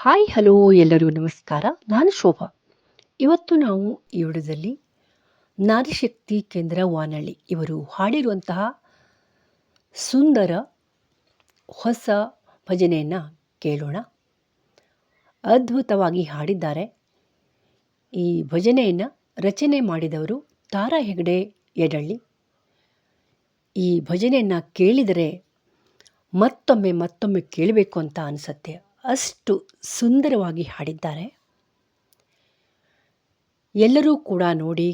Hi, hello, ಎಲ್ಲರೂ ನಮಸ್ಕಾರ. ನಾನು ಶೋಭಾ. ಇವತ್ತು ನಾವು ಈ ವಿಡಿಯೋದಲ್ಲಿ ನಾರಿಶಕ್ತಿ ಕೇಂದ್ರ ವಾನಳ್ಳಿ ಇವರು ಹಾಡಿರುವಂತಹ ಸುಂದರ ಹೊಸ ಭಜನೆಯನ್ನು ಕೇಳೋಣ. ಅದ್ಭುತವಾಗಿ ಹಾಡಿದ್ದಾರೆ. ಈ ಭಜನೆಯನ್ನು ರಚನೆ ಮಾಡಿದವರು ತಾರಾ ಹೆಗಡೆ ಎಡಳ್ಳಿ ಈ ಭಜನೆಯನ್ನು ಕೇಳಿದರೆ ಮತ್ತೊಮ್ಮೆ ಮತ್ತೊಮ್ಮೆ ಕೇಳಬೇಕು ಅಂತ ಅನಿಸುತ್ತೆ. ಅಷ್ಟು ಸುಂದರವಾಗಿ ಹಾಡಿದ್ದಾರೆ. ಎಲ್ಲರೂ ಕೂಡ ನೋಡಿ,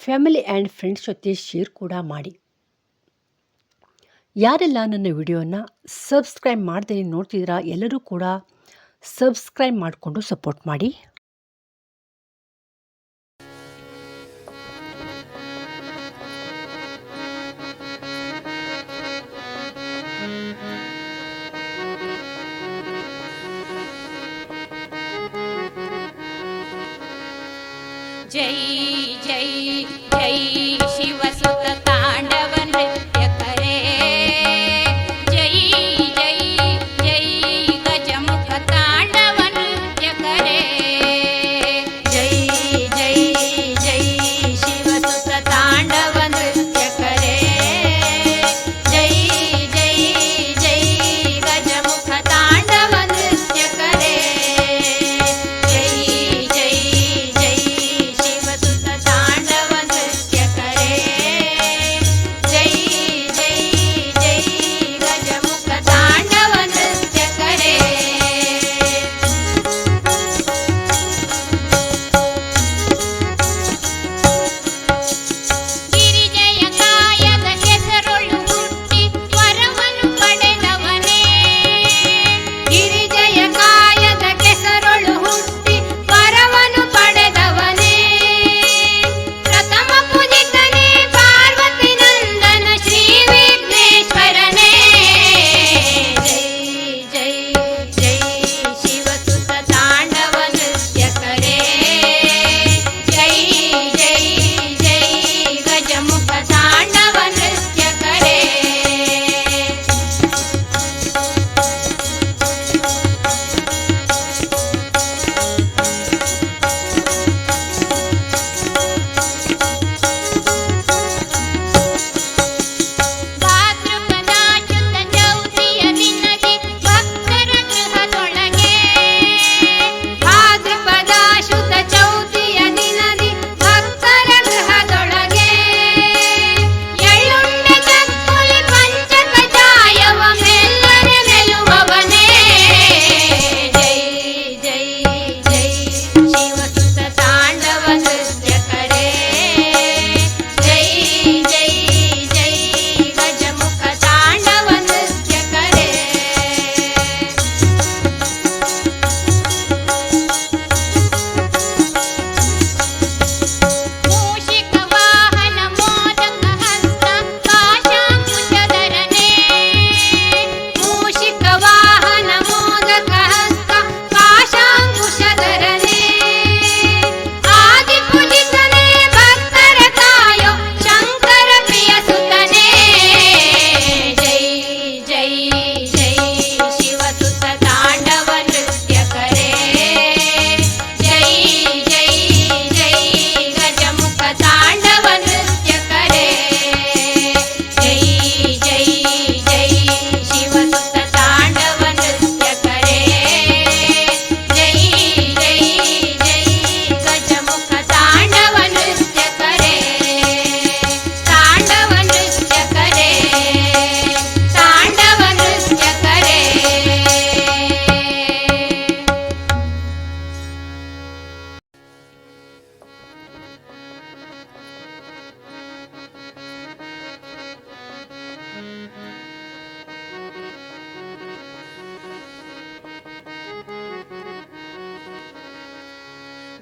ಫ್ಯಾಮಿಲಿ ಆ್ಯಂಡ್ ಫ್ರೆಂಡ್ಸ್ ಜೊತೆ ಶೇರ್ ಕೂಡ ಮಾಡಿ. ಯಾರೆಲ್ಲ ನನ್ನ ವಿಡಿಯೋನ ಸಬ್ಸ್ಕ್ರೈಬ್ ಮಾಡ್ದೇ ನೋಡ್ತಿದ್ದೀರಾ, ಎಲ್ಲರೂ ಕೂಡ ಸಬ್ಸ್ಕ್ರೈಬ್ ಮಾಡಿಕೊಂಡು ಸಪೋರ್ಟ್ ಮಾಡಿ. जय जय जय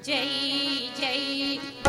jai jai